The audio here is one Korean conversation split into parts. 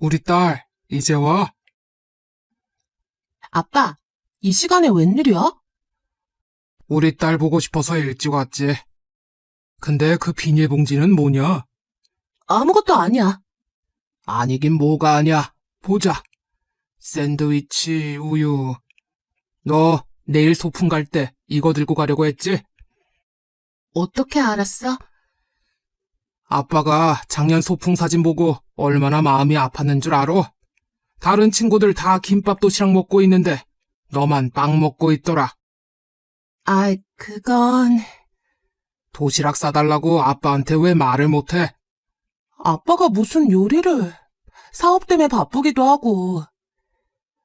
우리 딸, 이제 와? 아빠, 이 시간에 웬일이야? 우리 딸 보고 싶어서 일찍 왔지. 근데 그 비닐봉지는 뭐냐? 아무것도 아니야. 아니긴 뭐가 아냐. 보자. 샌드위치, 우유. 너 내일 소풍 갈 때 이거 들고 가려고 했지? 어떻게 알았어? 아빠가 작년 소풍 사진 보고 얼마나 마음이 아팠는 줄 알아? 다른 친구들 다 김밥 도시락 먹고 있는데 너만 빵 먹고 있더라. 아, 그건... 도시락 싸달라고 아빠한테 왜 말을 못해? 아빠가 무슨 요리를... 사업 때문에 바쁘기도 하고...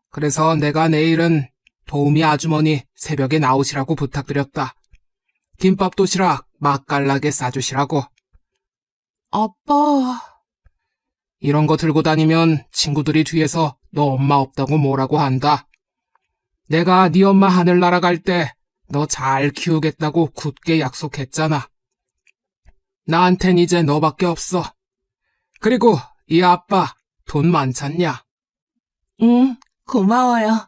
그래서 내가 내일은 도우미 아주머니 새벽에 나오시라고 부탁드렸다. 김밥 도시락 맛깔나게 싸주시라고. 아빠... 이런 거 들고 다니면 친구들이 뒤에서 너 엄마 없다고 뭐라고 한다. 내가 네 엄마 하늘 날아갈 때 너 잘 키우겠다고 굳게 약속했잖아. 나한텐 이제 너밖에 없어. 그리고 이 아빠 돈 많잖냐? 응, 고마워요.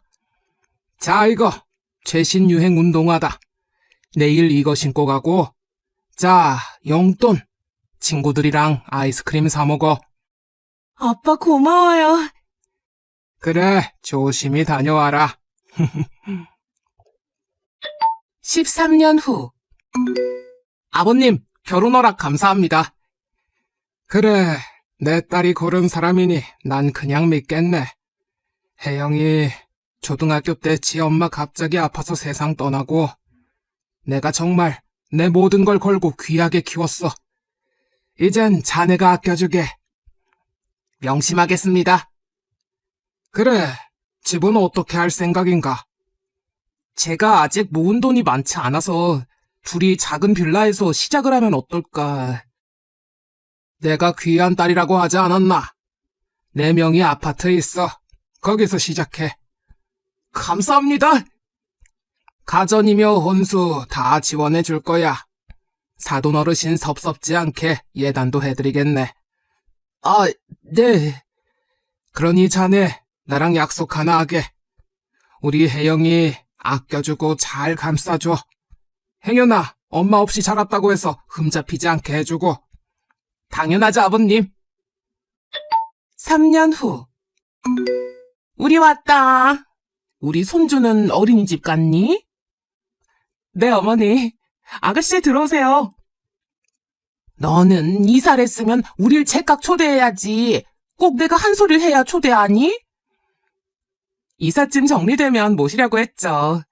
자 이거 최신 유행 운동화다. 내일 이거 신고 가고 자 용돈 친구들이랑 아이스크림 사 먹어. 아빠 고마워요. 그래 조심히 다녀와라. 13년 후 아버님 결혼 허락 감사합니다. 그래 내 딸이 고른 사람이니 난 그냥 믿겠네. 혜영이 초등학교 때 지 엄마 갑자기 아파서 세상 떠나고 내가 정말 내 모든 걸 걸고 귀하게 키웠어. 이젠 자네가 아껴주게. 명심하겠습니다. 그래, 집은 어떻게 할 생각인가? 제가 아직 모은 돈이 많지 않아서 둘이 작은 빌라에서 시작을 하면 어떨까? 내가 귀한 딸이라고 하지 않았나? 네 명이 아파트에 있어. 거기서 시작해. 감사합니다. 가전이며 혼수 다 지원해 줄 거야. 사돈 어르신 섭섭지 않게 예단도 해드리겠네. 아, 네. 그러니 자네, 나랑 약속 하나 하게. 우리 혜영이 아껴주고 잘 감싸줘. 혜연아, 엄마 없이 자랐다고 해서 흠잡히지 않게 해주고. 당연하지, 아버님. 3년 후. 우리 왔다. 우리 손주는 어린이집 갔니? 네, 어머니. 아가씨 들어오세요. 너는 이사를 했으면 우릴 제깍 초대해야지. 꼭 내가 한 소리를 해야 초대하니? 이삿짐 정리되면 모시려고 했죠.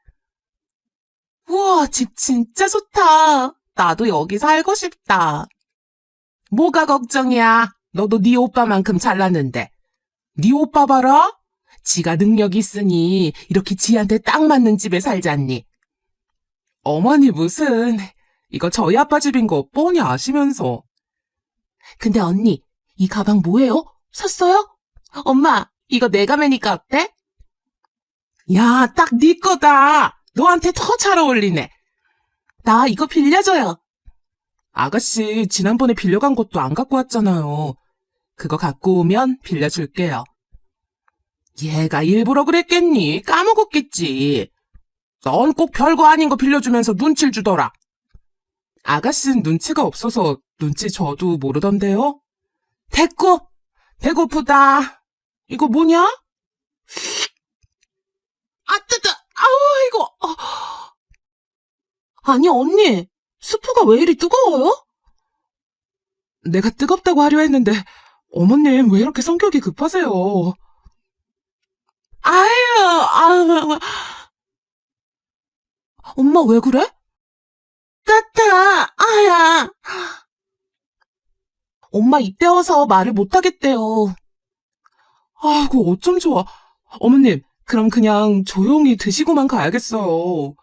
우와, 집 진짜 좋다. 나도 여기 살고 싶다. 뭐가 걱정이야? 너도 네 오빠만큼 잘났는데. 네 오빠 봐라. 지가 능력 있으니 이렇게 지한테 딱 맞는 집에 살잖니. 어머니 무슨 이거 저희 아빠 집인 거 뻔히 아시면서. 근데 언니, 이 가방 뭐예요? 샀어요? 엄마, 이거 내가 매니까 어때? 야, 딱 네 거다. 너한테 더 잘 어울리네. 나 이거 빌려줘요. 아가씨, 지난번에 빌려간 것도 안 갖고 왔잖아요. 그거 갖고 오면 빌려줄게요. 얘가 일부러 그랬겠니? 까먹었겠지. 넌 꼭 별거 아닌 거 빌려주면서 눈치를 주더라. 아가씨는 눈치가 없어서 눈치 줘도 모르던데요? 됐고, 배고프다. 이거 뭐냐? 아, 뜨다. 아우, 이거. 어. 아니, 언니. 스프가 왜 이리 뜨거워요? 내가 뜨겁다고 하려 했는데, 어머님 왜 이렇게 성격이 급하세요? 아유, 아유. 엄마 왜 그래? 따따, 아야. 엄마 이때워서 말을 못하겠대요. 아이고, 어쩜 좋아. 어머님, 그럼 그냥 조용히 드시고만 가야겠어요.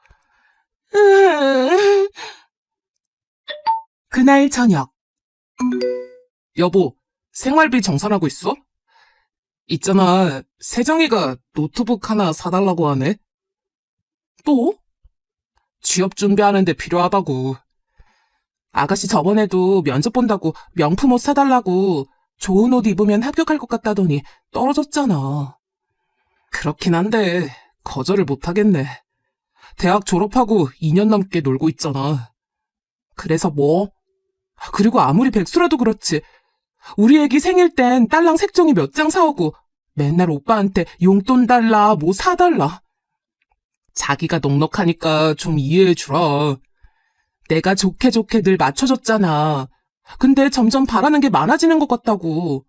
그날 저녁. 여보, 생활비 정산하고 있어? 있잖아, 세정이가 노트북 하나 사달라고 하네. 또? 취업 준비하는데 필요하다고. 아가씨 저번에도 면접 본다고 명품 옷 사달라고 좋은 옷 입으면 합격할 것 같다더니 떨어졌잖아. 그렇긴 한데 거절을 못하겠네. 대학 졸업하고 2년 넘게 놀고 있잖아. 그래서 뭐? 그리고 아무리 백수라도 그렇지. 우리 애기 생일 땐 딸랑 색종이 몇 장 사오고 맨날 오빠한테 용돈 달라, 뭐 사달라. 자기가 넉넉하니까 좀 이해해 주라. 내가 좋게 좋게 늘 맞춰줬잖아. 근데 점점 바라는 게 많아지는 것 같다고.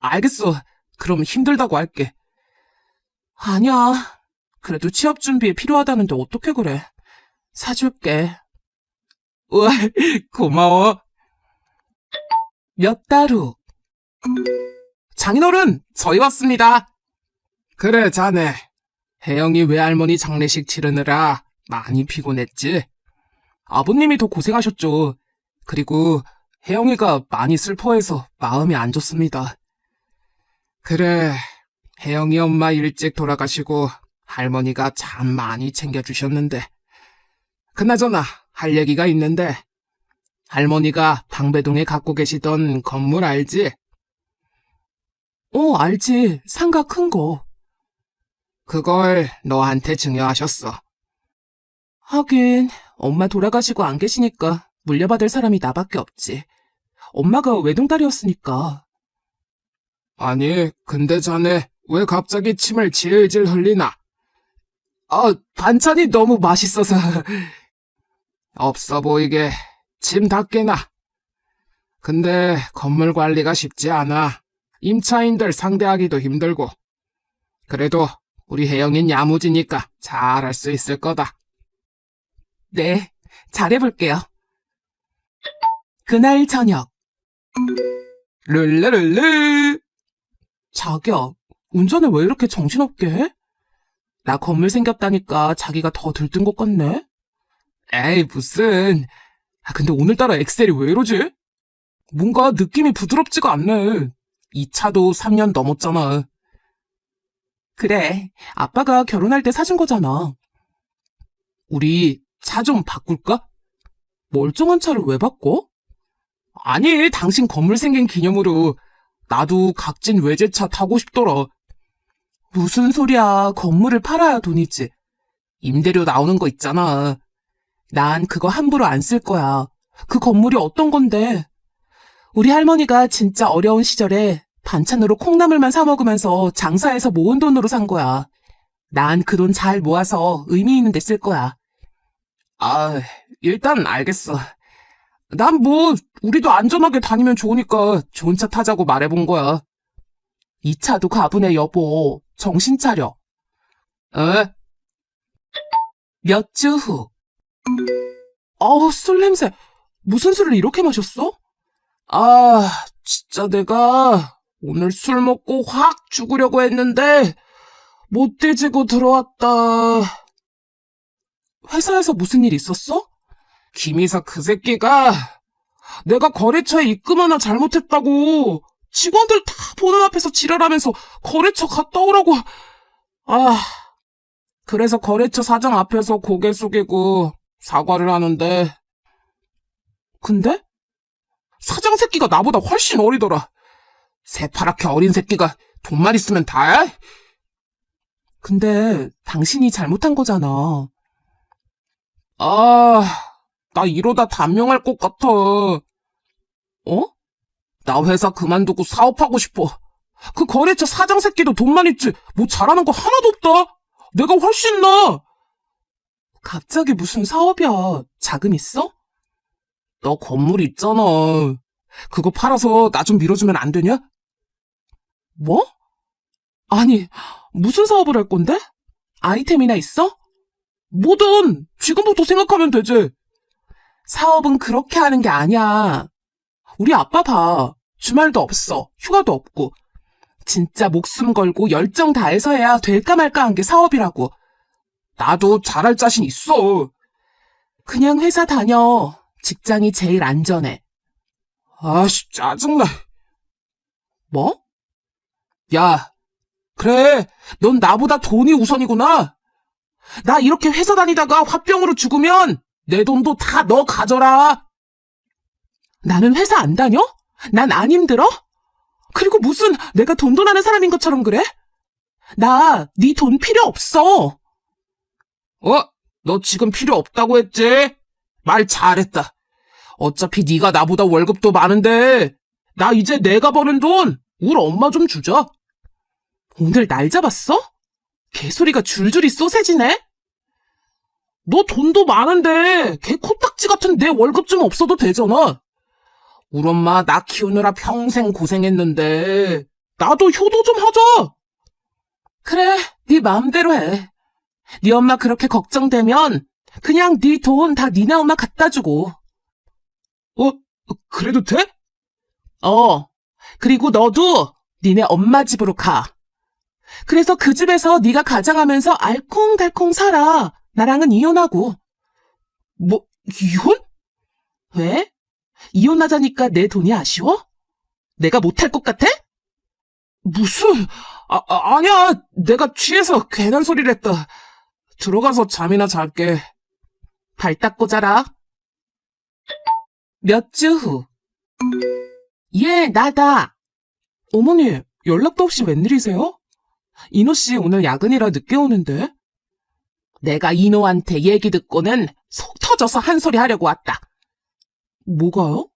알겠어. 그럼 힘들다고 할게. 아니야. 그래도 취업 준비에 필요하다는데 어떻게 그래. 사줄게. 우와, 고마워. 몇 달 후. 장인어른, 저희 왔습니다. 그래, 자네. 혜영이 외할머니 장례식 치르느라 많이 피곤했지? 아버님이 더 고생하셨죠. 그리고 혜영이가 많이 슬퍼해서 마음이 안 좋습니다. 그래, 혜영이 엄마 일찍 돌아가시고 할머니가 참 많이 챙겨주셨는데. 그나저나 할 얘기가 있는데 할머니가 방배동에 갖고 계시던 건물 알지? 어, 알지. 상가 큰 거. 그걸 너한테 증여하셨어. 하긴 엄마 돌아가시고 안 계시니까 물려받을 사람이 나밖에 없지. 엄마가 외동딸이었으니까. 아니, 근데 자네 왜 갑자기 침을 질질 흘리나? 아, 반찬이 너무 맛있어서. 없어 보이게 침 닦게나. 근데 건물 관리가 쉽지 않아. 임차인들 상대하기도 힘들고. 그래도 우리 혜영인 야무지니까 잘할 수 있을 거다. 네, 잘해볼게요. 그날 저녁. 룰루룰루. 자기야, 운전을 왜 이렇게 정신없게 해? 나 건물 생겼다니까 자기가 더 들뜬 것 같네? 에이, 무슨. 아, 근데 오늘따라 엑셀이 왜 이러지? 뭔가 느낌이 부드럽지가 않네. 이 차도 3년 넘었잖아. 그래, 아빠가 결혼할 때 사준 거잖아. 우리 차 좀 바꿀까? 멀쩡한 차를 왜 바꿔? 아니, 당신 건물 생긴 기념으로 나도 각진 외제차 타고 싶더라. 무슨 소리야, 건물을 팔아야 돈이지. 임대료 나오는 거 있잖아. 난 그거 함부로 안 쓸 거야. 그 건물이 어떤 건데? 우리 할머니가 진짜 어려운 시절에 반찬으로 콩나물만 사 먹으면서 장사해서 모은 돈으로 산 거야. 난 그 돈 잘 모아서 의미 있는 데 쓸 거야. 아, 일단 알겠어. 난 뭐, 우리도 안전하게 다니면 좋으니까 좋은 차 타자고 말해본 거야. 이 차도 가분해, 여보. 정신 차려. 에? 몇 주 후. 어우, 술 냄새. 무슨 술을 이렇게 마셨어? 아, 진짜 내가 오늘 술 먹고 확 죽으려고 했는데 못 뒤지고 들어왔다. 회사에서 무슨 일 있었어? 김이사 그 새끼가 내가 거래처에 입금 하나 잘못했다고 직원들 다 보는 앞에서 지랄하면서 거래처 갔다 오라고. 아, 그래서 거래처 사장 앞에서 고개 숙이고 사과를 하는데. 근데? 사장 새끼가 나보다 훨씬 어리더라. 새파랗게 어린 새끼가 돈만 있으면 다야? 근데 당신이 잘못한 거잖아. 아, 나 이러다 단명할 것 같아. 어? 나 회사 그만두고 사업하고 싶어. 그 거래처 사장 새끼도 돈만 있지 뭐 잘하는 거 하나도 없다. 내가 훨씬 나. 갑자기 무슨 사업이야? 자금 있어? 너 건물 있잖아. 그거 팔아서 나 좀 밀어주면 안 되냐? 뭐? 아니, 무슨 사업을 할 건데? 아이템이나 있어? 뭐든 지금부터 생각하면 되지. 사업은 그렇게 하는 게 아니야. 우리 아빠 봐. 주말도 없어. 휴가도 없고. 진짜 목숨 걸고 열정 다해서 해야 될까 말까 한 게 사업이라고. 나도 잘할 자신 있어. 그냥 회사 다녀. 직장이 제일 안전해. 아씨, 짜증나. 뭐? 야, 그래. 넌 나보다 돈이 우선이구나. 나 이렇게 회사 다니다가 화병으로 죽으면 내 돈도 다 너 가져라. 나는 회사 안 다녀? 난 안 힘들어? 그리고 무슨 내가 돈도 나는 사람인 것처럼 그래? 나 네 돈 필요 없어. 어? 너 지금 필요 없다고 했지? 말 잘했다. 어차피 네가 나보다 월급도 많은데 나 이제 내가 버는 돈 우리 엄마 좀 주자. 오늘 날 잡았어? 개소리가 줄줄이 소세지네? 너 돈도 많은데 개 코딱지 같은 내 월급 좀 없어도 되잖아. 우리 엄마 나 키우느라 평생 고생했는데 나도 효도 좀 하자. 그래, 네 마음대로 해. 네 엄마 그렇게 걱정되면 그냥 네 돈 다 니네 엄마 갖다 주고. 어? 그래도 돼? 어. 그리고 너도 니네 엄마 집으로 가. 그래서 그 집에서 네가 가장하면서 알콩달콩 살아. 나랑은 이혼하고. 뭐, 이혼? 왜? 이혼하자니까 내 돈이 아쉬워? 내가 못할 것 같아? 무슨, 아, 아, 아니야. 내가 취해서 괜한 소리를 했다. 들어가서 잠이나 잘게. 발 닦고 자라. 몇 주 후. 예, 나다. 어머니, 연락도 없이 웬일이세요? 이노 씨 오늘 야근이라 늦게 오는데? 내가 이노한테 얘기 듣고는 속 터져서 한 소리 하려고 왔다. 뭐가요?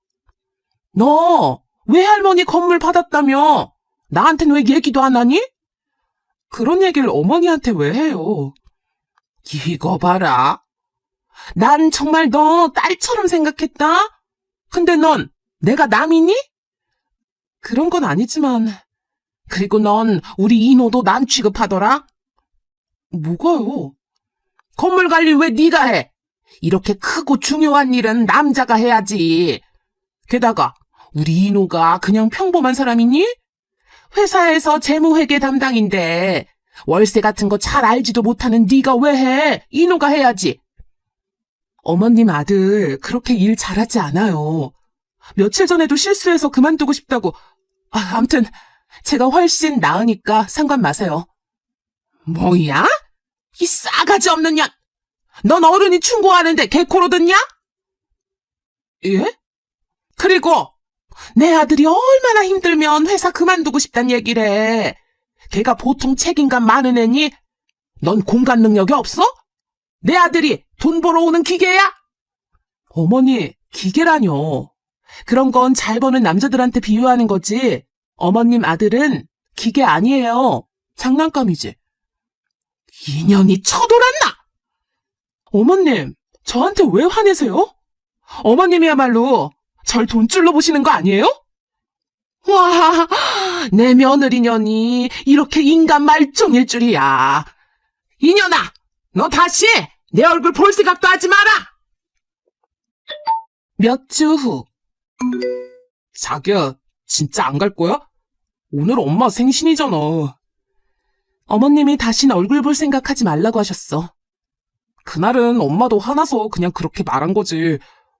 너 외할머니 건물 받았다며 나한텐 왜 얘기도 안 하니? 그런 얘기를 어머니한테 왜 해요? 이거 봐라. 난 정말 너 딸처럼 생각했다? 근데 넌 내가 남이니? 그런 건 아니지만 그리고 넌 우리 이노도 남 취급하더라? 뭐가요? 건물 관리 왜 네가 해? 이렇게 크고 중요한 일은 남자가 해야지. 게다가 우리 이노가 그냥 평범한 사람이니? 회사에서 재무회계 담당인데 월세 같은 거 잘 알지도 못하는 네가 왜 해? 이노가 해야지. 어머님 아들 그렇게 일 잘하지 않아요. 며칠 전에도 실수해서 그만두고 싶다고. 아, 암튼 제가 훨씬 나으니까 상관 마세요. 뭐야? 이 싸가지 없는 년! 넌 어른이 충고하는데 개코로 듣냐? 예? 그리고 내 아들이 얼마나 힘들면 회사 그만두고 싶단 얘기를 해. 걔가 보통 책임감 많은 애니? 넌 공간 능력이 없어? 내 아들이 돈 벌어 오는 기계야? 어머니, 기계라뇨. 그런 건 잘 버는 남자들한테 비유하는 거지. 어머님 아들은 기계 아니에요. 장난감이지. 인연이 쳐돌았나? 어머님, 저한테 왜 화내세요? 어머님이야말로 절 돈줄로 보시는 거 아니에요? 와, 내 며느리년이 이렇게 인간 말종일 줄이야. 이년아, 너 다시 내 얼굴 볼 생각도 하지 마라! 몇 주 후. 자기야, 진짜 안 갈 거야? 오늘 엄마 생신이잖아. 어머님이 다신 얼굴 볼 생각하지 말라고 하셨어. 그날은 엄마도 화나서 그냥 그렇게 말한 거지.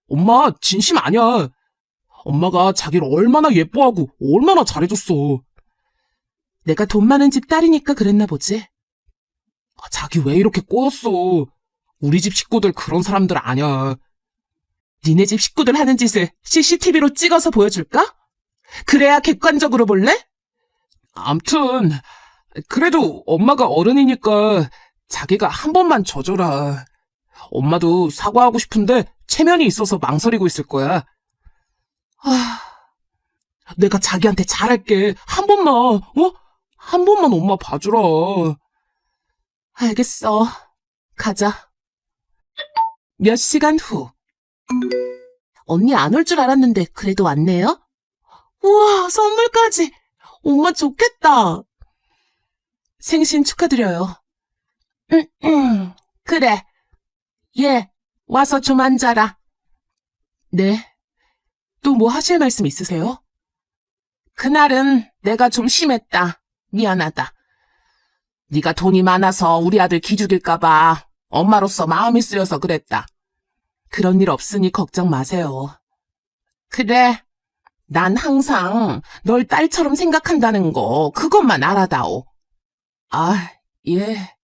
엄마 진심 아니야. 엄마가 자기를 얼마나 예뻐하고 얼마나 잘해줬어. 내가 돈 많은 집 딸이니까 그랬나 보지. 아, 자기 왜 이렇게 꼬였어. 우리 집 식구들 그런 사람들 아니야. 니네 집 식구들 하는 짓을 CCTV로 찍어서 보여줄까? 그래야 객관적으로 볼래? 암튼 그래도 엄마가 어른이니까 자기가 한 번만 져줘라. 엄마도 사과하고 싶은데 체면이 있어서 망설이고 있을 거야. 아, 내가 자기한테 잘할게. 한 번만, 어? 한 번만 엄마 봐주라. 알겠어. 가자. 몇 시간 후. 언니 안 올 줄 알았는데 그래도 왔네요? 우와, 선물까지. 엄마 좋겠다. 생신 축하드려요. 응, 응, 그래. 예, 와서 좀 앉아라. 네. 또 뭐 하실 말씀 있으세요? 그날은 내가 좀 심했다. 미안하다. 네가 돈이 많아서 우리 아들 기죽일까봐 엄마로서 마음이 쓰여서 그랬다. 그런 일 없으니 걱정 마세요. 그래. 난 항상 널 딸처럼 생각한다는 거 그것만 알아다오. 아, 예.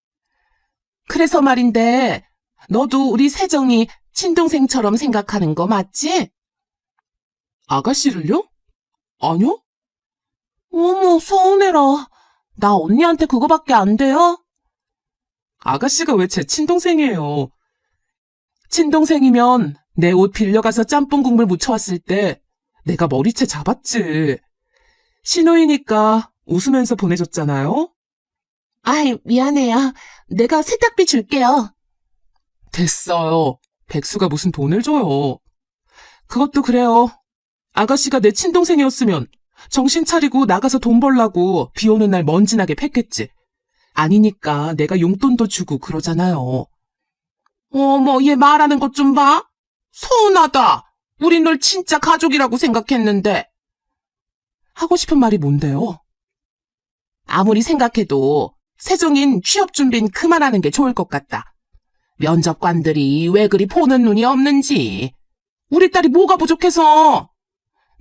그래서 말인데 너도 우리 세정이 친동생처럼 생각하는 거 맞지? 아가씨를요? 아니요. 어머, 서운해라. 나 언니한테 그거밖에 안 돼요? 아가씨가 왜 제 친동생이에요? 친동생이면 내 옷 빌려가서 짬뽕 국물 묻혀왔을 때 내가 머리채 잡았지. 신호이니까 웃으면서 보내줬잖아요? 아이, 미안해요. 내가 세탁비 줄게요. 됐어요. 백수가 무슨 돈을 줘요. 그것도 그래요. 아가씨가 내 친동생이었으면 정신 차리고 나가서 돈 벌라고 비 오는 날 먼지나게 팼겠지. 아니니까 내가 용돈도 주고 그러잖아요. 어머, 얘 말하는 것 좀 봐. 서운하다. 우린 널 진짜 가족이라고 생각했는데. 하고 싶은 말이 뭔데요? 아무리 생각해도 세종인 취업 준비는 그만하는 게 좋을 것 같다. 면접관들이 왜 그리 보는 눈이 없는지. 우리 딸이 뭐가 부족해서.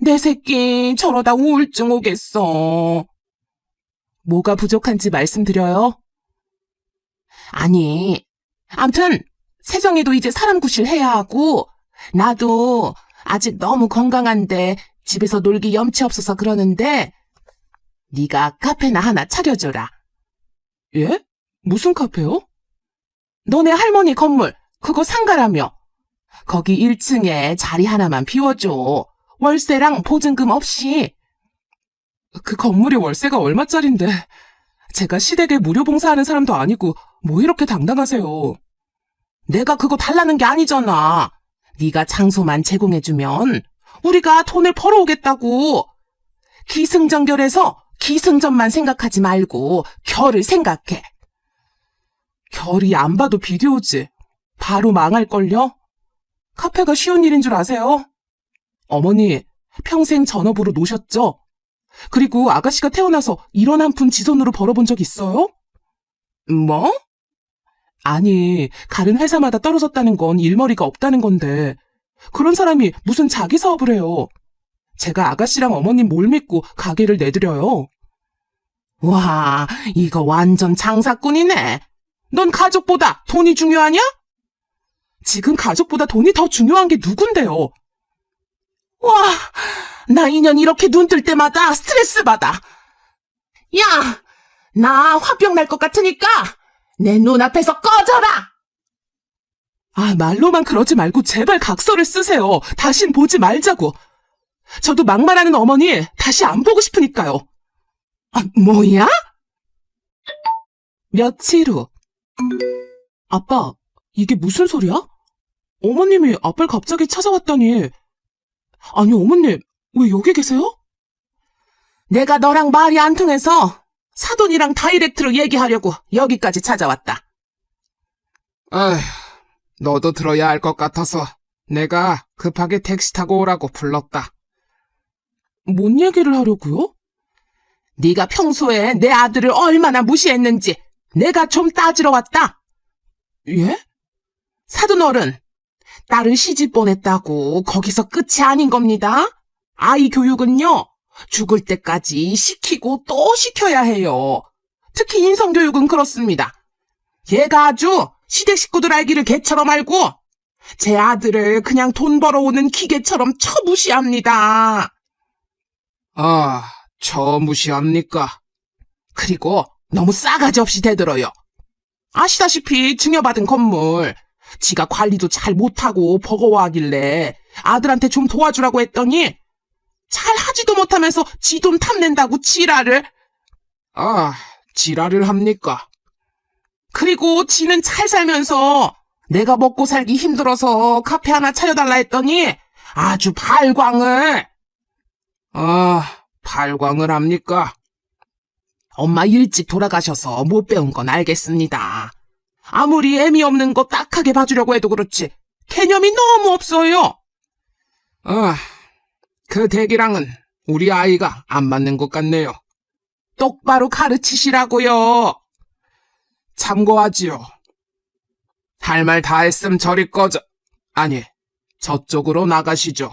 내 새끼 저러다 우울증 오겠어. 뭐가 부족한지 말씀드려요? 아니, 암튼 세정이도 이제 사람 구실 해야 하고 나도 아직 너무 건강한데 집에서 놀기 염치 없어서 그러는데 네가 카페나 하나 차려줘라. 예? 무슨 카페요? 너네 할머니 건물 그거 상가라며. 거기 1층에 자리 하나만 비워줘. 월세랑 보증금 없이. 그 건물이 월세가 얼마짜린데 제가 시댁에 무료 봉사하는 사람도 아니고 뭐 이렇게 당당하세요. 내가 그거 달라는 게 아니잖아. 네가 장소만 제공해주면 우리가 돈을 벌어오겠다고. 기승전결해서 기승전만 생각하지 말고 결을 생각해. 결이 안 봐도 비디오지. 바로 망할걸요? 카페가 쉬운 일인 줄 아세요? 어머니, 평생 전업으로 노셨죠? 그리고 아가씨가 태어나서 이런 한 푼 지손으로 벌어본 적 있어요? 뭐? 아니, 다른 회사마다 떨어졌다는 건 일머리가 없다는 건데, 그런 사람이 무슨 자기 사업을 해요? 제가 아가씨랑 어머님 뭘 믿고 가게를 내드려요? 와, 이거 완전 장사꾼이네. 넌 가족보다 돈이 중요하냐? 지금 가족보다 돈이 더 중요한 게 누군데요? 와, 나 인연 이렇게 눈 뜰 때마다 스트레스 받아. 야, 나 화병 날 것 같으니까 내 눈앞에서 꺼져라! 아, 말로만 그러지 말고 제발 각서를 쓰세요. 다신 보지 말자고. 저도 막말하는 어머니 다시 안 보고 싶으니까요. 아, 뭐야? 며칠 후. 아빠, 이게 무슨 소리야? 어머님이 아빠를 갑자기 찾아왔다니. 아니, 어머님, 왜 여기 계세요? 내가 너랑 말이 안 통해서 사돈이랑 다이렉트로 얘기하려고 여기까지 찾아왔다. 아휴, 너도 들어야 할것 같아서 내가 급하게 택시 타고 오라고 불렀다. 뭔 얘기를 하려고요? 네가 평소에 내 아들을 얼마나 무시했는지 내가 좀 따지러 왔다. 예? 사돈 어른, 딸을 시집 보냈다고 거기서 끝이 아닌 겁니다. 아이 교육은요, 죽을 때까지 시키고 또 시켜야 해요. 특히 인성교육은 그렇습니다. 얘가 아주 시댁 식구들 알기를 개처럼 알고, 제 아들을 그냥 돈 벌어오는 기계처럼 처무시합니다. 아, 저 무시합니까? 그리고 너무 싸가지 없이 대들어요. 아시다시피 증여받은 건물, 지가 관리도 잘 못하고 버거워하길래 아들한테 좀 도와주라고 했더니 잘 하지도 못하면서 지 돈 탐낸다고 지랄을. 아, 지랄을 합니까? 그리고 지는 잘 살면서 내가 먹고 살기 힘들어서 카페 하나 차려달라 했더니 아주 발광을. 아, 발광을 합니까? 엄마 일찍 돌아가셔서 못 배운 건 알겠습니다. 아무리 애미 없는 거 딱하게 봐주려고 해도 그렇지 개념이 너무 없어요. 아, 그 대기랑은 우리 아이가 안 맞는 것 같네요. 똑바로 가르치시라고요. 참고하지요. 할 말 다 했음 저리 꺼져. 아니, 저쪽으로 나가시죠.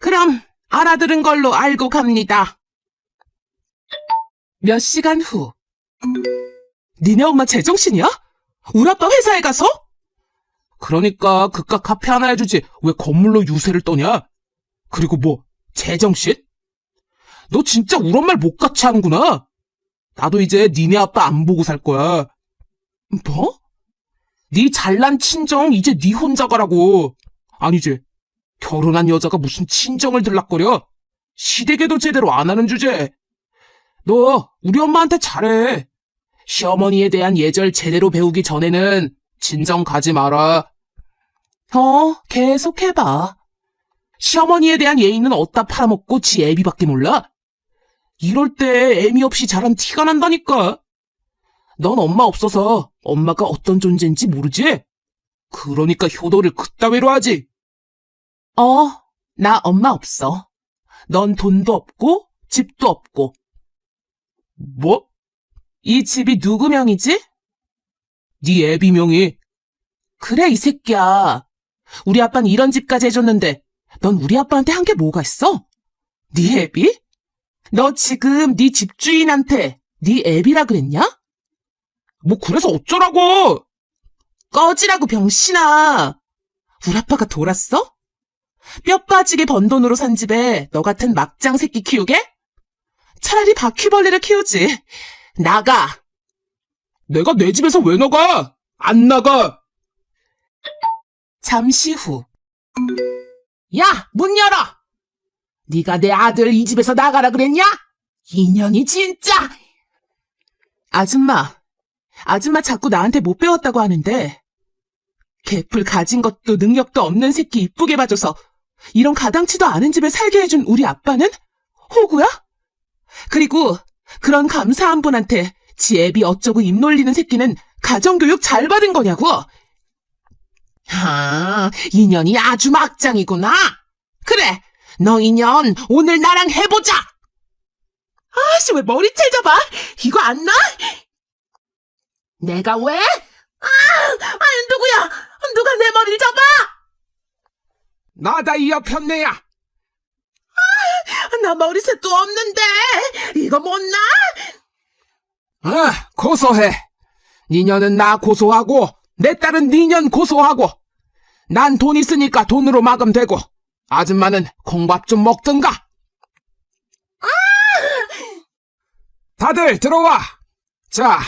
그럼 알아들은 걸로 알고 갑니다. 몇 시간 후. 니네 엄마 제정신이야? 우리 아빠 회사에 가서? 그러니까 그깟 카페 하나 해주지 왜 건물로 유세를 떠냐? 그리고 뭐 제정신? 너 진짜 우리 엄마를 못같이 하는구나. 나도 이제 니네 아빠 안 보고 살 거야. 뭐? 네 잘난 친정 이제 네 혼자 가라고. 아니지. 결혼한 여자가 무슨 친정을 들락거려. 시댁에도 제대로 안 하는 주제. 너 우리 엄마한테 잘해. 시어머니에 대한 예절 제대로 배우기 전에는 진정 가지 마라. 어, 계속 해봐. 시어머니에 대한 예의는 어디다 팔아먹고 지 애비밖에 몰라? 이럴 때 애미 없이 자란 티가 난다니까. 넌 엄마 없어서 엄마가 어떤 존재인지 모르지? 그러니까 효도를 그따위로 하지. 어, 나 엄마 없어. 넌 돈도 없고 집도 없고. 뭐? 이 집이 누구 명이지? 네 애비 명이. 그래 이 새끼야. 우리 아빠는 이런 집까지 해줬는데 넌 우리 아빠한테 한 게 뭐가 있어? 네 애비? 너 지금 네 집주인한테 네 애비라 그랬냐? 뭐 그래서 어쩌라고? 꺼지라고 병신아. 우리 아빠가 돌았어? 뼈 빠지게 번 돈으로 산 집에 너 같은 막장 새끼 키우게? 차라리 바퀴벌레를 키우지. 나가. 내가 내 집에서 왜 나가? 안 나가. 잠시 후. 야, 문 열어! 네가 내 아들 이 집에서 나가라 그랬냐? 인연이 진짜! 아줌마, 아줌마 자꾸 나한테 못 배웠다고 하는데 개풀 가진 것도 능력도 없는 새끼 이쁘게 봐줘서 이런 가당치도 않은 집에 살게 해준 우리 아빠는 호구야? 그리고 그런 감사한 분한테 지 애비 어쩌고 입 놀리는 새끼는 가정교육 잘 받은 거냐고? 아, 인연이 아주 막장이구나. 그래, 너 인연 오늘 나랑 해보자. 아씨, 왜 머리채 잡아? 이거 안 나? 내가 왜? 아, 아, 누구야? 누가 내 머리를 잡아? 나다 이 여편네야. 나 머리숱도 없는데 이거 못 나? 아, 고소해. 니년은 나 고소하고, 내 딸은 니년 고소하고, 난 돈 있으니까 돈으로 막으면 되고, 아줌마는 콩밥 좀 먹든가. 다들 들어와. 자,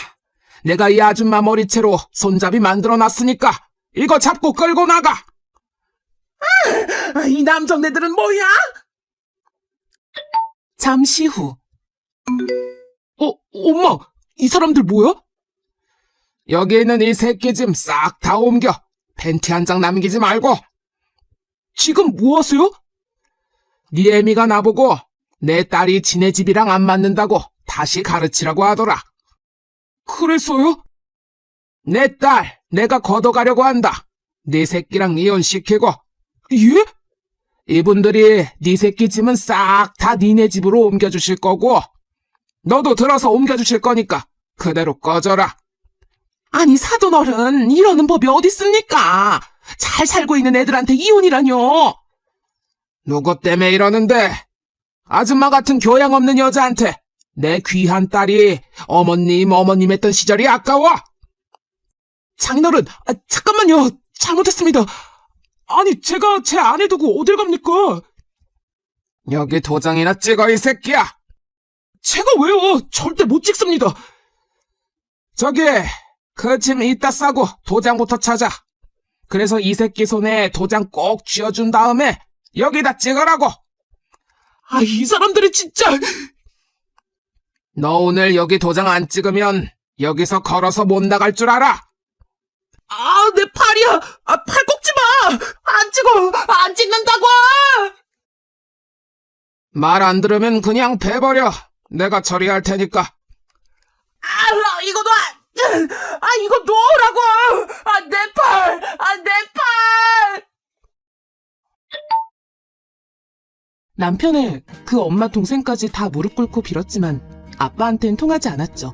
내가 이 아줌마 머리채로 손잡이 만들어 놨으니까, 이거 잡고 끌고 나가. 아, 이 남정네들은 뭐야? 잠시 후. 어, 엄마, 이 사람들 뭐야? 여기 있는 이 새끼 짐 싹 다 옮겨. 팬티 한 장 남기지 말고. 지금 뭐 하세요? 네 애미가 나보고 내 딸이 지네 집이랑 안 맞는다고 다시 가르치라고 하더라. 그래서요? 내 딸, 내가 걷어가려고 한다. 네 새끼랑 이혼시키고 예? 이분들이 네 새끼 짐은 싹 다 니네 집으로 옮겨주실 거고 너도 들어서 옮겨주실 거니까 그대로 꺼져라. 아니 사돈 어른 이러는 법이 어디 있습니까? 잘 살고 있는 애들한테 이혼이라뇨. 누구 때문에 이러는데 아줌마 같은 교양 없는 여자한테 내 귀한 딸이 어머님 어머님 했던 시절이 아까워. 장인어른 아, 잠깐만요 잘못했습니다. 아니 제가 제 아내 두고 어딜 갑니까? 여기 도장이나 찍어 이 새끼야. 제가 왜요? 절대 못 찍습니다. 저기 그 짐 이따 싸고 도장부터 찾아. 그래서 이 새끼 손에 도장 꼭 쥐어준 다음에 여기다 찍으라고. 아 이 사람들이 진짜 너 오늘 여기 도장 안 찍으면 여기서 걸어서 못 나갈 줄 알아. 아 내 팔이야 아, 팔 꺾지 마 안 찍어 안 찍는다고 말 안 들으면 그냥 배버려. 내가 처리할 테니까. 아 이거 놔! 아 이거 놓으라고! 아 내 팔! 아 내 팔! 남편의 그 엄마 동생까지 다 무릎 꿇고 빌었지만 아빠한텐 통하지 않았죠.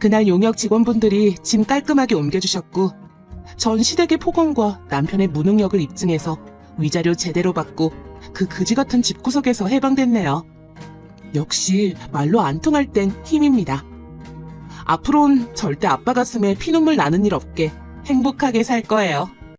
그날 용역 직원분들이 짐 깔끔하게 옮겨주셨고 전 시댁의 폭언과 남편의 무능력을 입증해서 위자료 제대로 받고 그 그지 같은 집구석에서 해방됐네요. 역시 말로 안 통할 땐 힘입니다. 앞으론 절대 아빠 가슴에 피눈물 나는 일 없게 행복하게 살 거예요.